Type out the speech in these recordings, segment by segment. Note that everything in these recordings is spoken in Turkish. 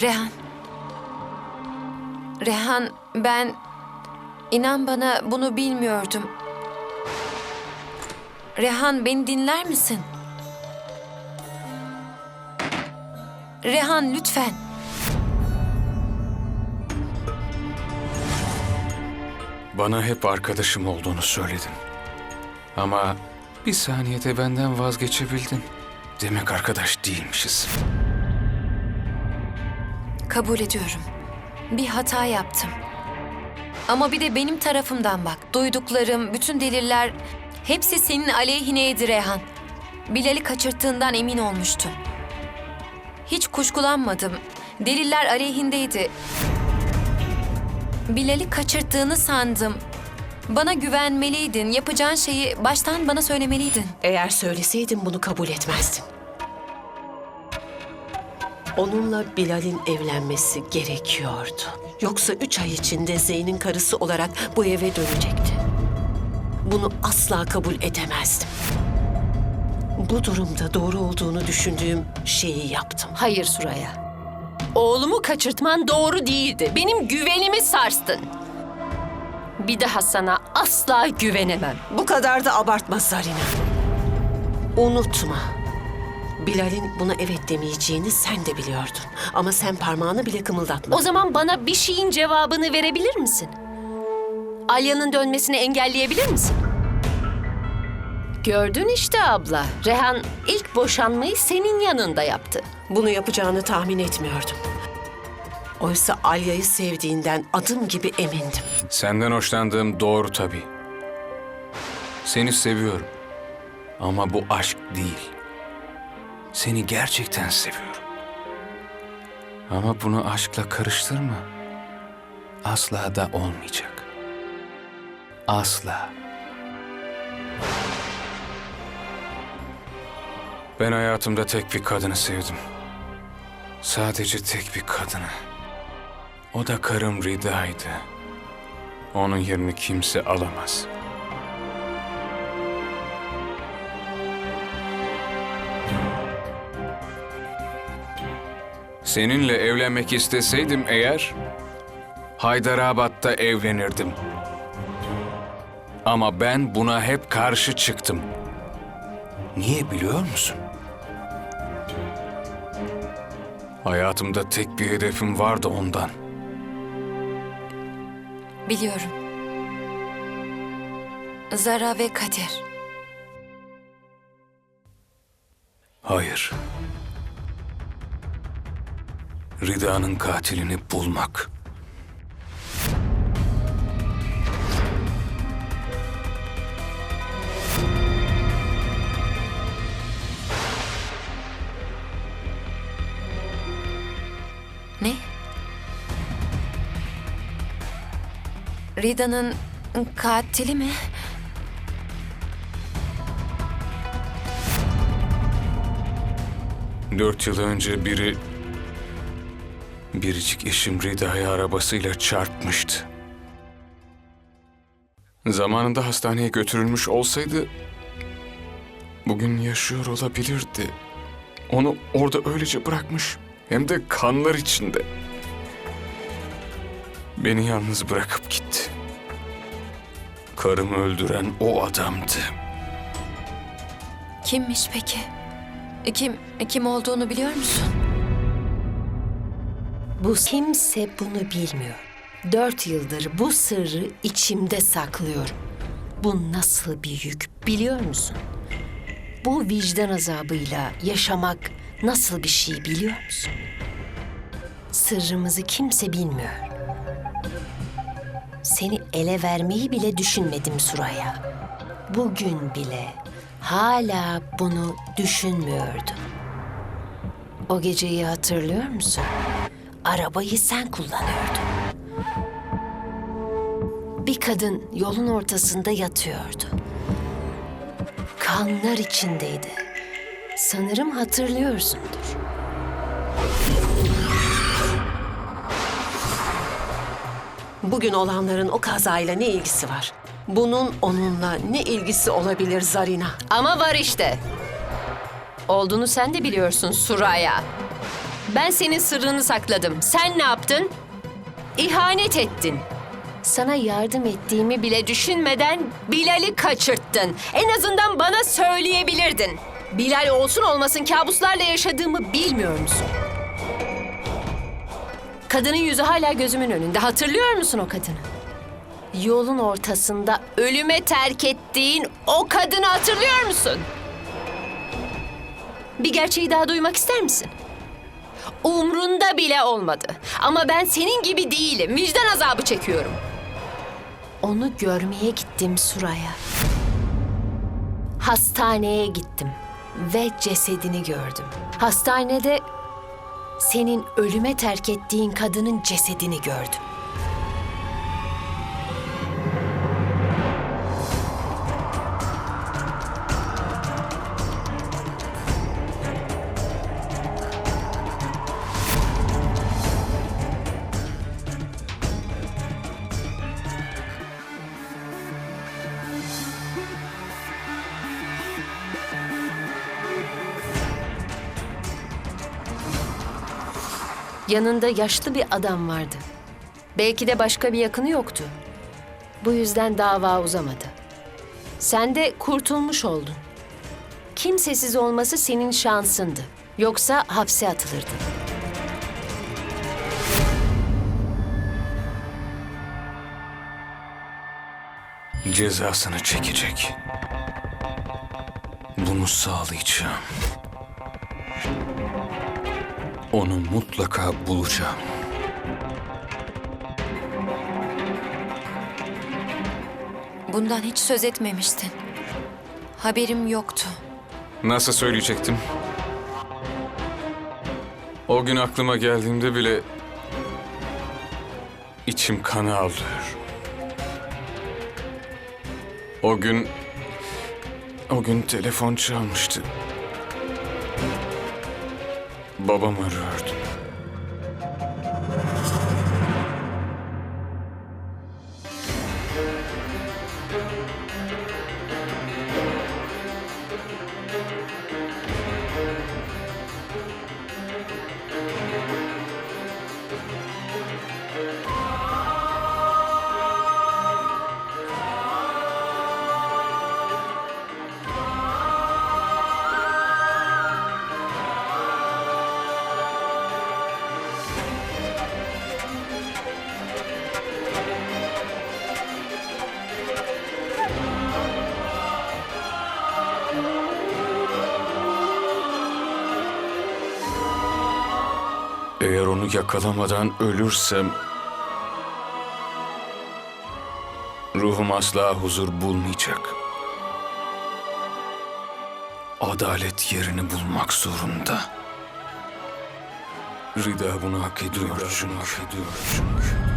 Rehan. Rehan ben inan bana bunu bilmiyordum. Rehan beni dinler misin? Rehan lütfen. Bana hep arkadaşım olduğunu söyledin. Ama bir saniyede benden vazgeçebildin. Demek arkadaş değilmişiz. Kabul ediyorum. Bir hata yaptım. Ama bir de benim tarafımdan bak. Duyduklarım, bütün deliller hepsi senin aleyhineydi Rehan. Bilal'i kaçırttığından emin olmuştum. Hiç kuşkulanmadım. Deliller aleyhindeydi. Bilal'i kaçırttığını sandım. Bana güvenmeliydin. Yapacağın şeyi baştan bana söylemeliydin. Eğer söyleseydin bunu kabul etmezdin. Onunla Bilal'in evlenmesi gerekiyordu. Yoksa üç ay içinde Zeyn'in karısı olarak bu eve dönecekti. Bunu asla kabul edemezdim. Bu durumda doğru olduğunu düşündüğüm şeyi yaptım. Hayır Suraya. Oğlumu kaçırtman doğru değildi. Benim güvenimi sarstın. Bir daha sana asla güvenemem. Bu kadar da abartma Zarina. Unutma. Bilal'in buna evet demeyeceğini sen de biliyordun. Ama sen parmağını bile kımıldatmadın. O zaman bana bir şeyin cevabını verebilir misin? Alya'nın dönmesini engelleyebilir misin? Gördün işte abla. Rehan ilk boşanmayı senin yanında yaptı. Bunu yapacağını tahmin etmiyordum. Oysa Alya'yı sevdiğinden adım gibi emindim. Senden hoşlandığım doğru tabii. Seni seviyorum. Ama bu aşk değil. Seni gerçekten seviyorum. Ama bunu aşkla karıştırma. Asla da olmayacak. Asla. Ben hayatımda tek bir kadını sevdim. Sadece tek bir kadını. O da karım Rida'ydı. Onun yerini kimse alamaz. Seninle evlenmek isteseydim eğer, Haydarabad'da evlenirdim. Ama ben buna hep karşı çıktım. Niye biliyor musun? Hayatımda tek bir hedefim vardı ondan. Biliyorum. Zara ve Kader. Hayır. Rida'nın katilini bulmak. Ne? Rida'nın katili mi? Dört yıl önce biri... Biricik eşim Rida'yı arabasıyla çarpmıştı. Zamanında hastaneye götürülmüş olsaydı... Bugün yaşıyor olabilirdi. Onu orada öylece bırakmış. Hem de kanlar içinde. Beni yalnız bırakıp gitti. Karımı öldüren o adamdı. Kimmiş peki? Kim kim olduğunu biliyor musun? Bu kimse bunu bilmiyor. Dört yıldır bu sırrı içimde saklıyorum. Bu nasıl bir yük biliyor musun? Bu vicdan azabıyla yaşamak nasıl bir şey biliyor musun? Sırrımızı kimse bilmiyor. Seni ele vermeyi bile düşünmedim Suraya. Bugün bile hala bunu düşünmüyordum. O geceyi hatırlıyor musun? Arabayı sen kullanıyordun. Bir kadın yolun ortasında yatıyordu. Kanlar içindeydi. Sanırım hatırlıyorsundur. Bugün olanların o kazayla ne ilgisi var? Bunun onunla ne ilgisi olabilir Zarina? Ama var işte. Olduğunu sen de biliyorsun Suraya. Ben senin sırrını sakladım. Sen ne yaptın? İhanet ettin. Sana yardım ettiğimi bile düşünmeden Bilal'i kaçırttın. En azından bana söyleyebilirdin. Bilal olsun olmasın kabuslarla yaşadığımı bilmiyor musun? Kadının yüzü hala gözümün önünde. Hatırlıyor musun o kadını? Yolun ortasında ölüme terk ettiğin o kadını hatırlıyor musun? Bir gerçeği daha duymak ister misin? Umrunda bile olmadı. Ama ben senin gibi değilim. Vicdan azabı çekiyorum. Onu görmeye gittim Suraya. Hastaneye gittim ve cesedini gördüm. Hastanede senin ölüme terk ettiğin kadının cesedini gördüm. Yanında yaşlı bir adam vardı. Belki de başka bir yakını yoktu. Bu yüzden dava uzamadı. Sen de kurtulmuş oldun. Kimsesiz olması senin şansındı. Yoksa hapse atılırdın. Cezasını çekecek. Bunu sağlayacağım. Onu mutlaka bulacağım. Bundan hiç söz etmemiştin. Haberim yoktu. Nasıl söyleyecektim? O gün aklıma geldiğimde bile içim kana alıyor. O gün o gün telefon çalmıştı. Babam arıyordu. Eğer onu yakalamadan ölürsem ruhum asla huzur bulmayacak. Adalet yerini bulmak zorunda. Rida bunu hak ediyor çünkü. Hak ediyor çünkü.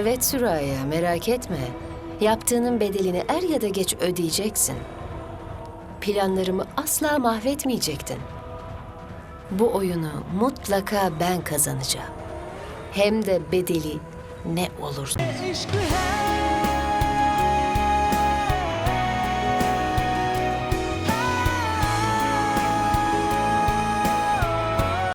Evet Süraya, merak etme. Yaptığının bedelini er ya da geç ödeyeceksin. Planlarımı asla mahvetmeyecektin. Bu oyunu mutlaka ben kazanacağım. Hem de bedeli ne olursa.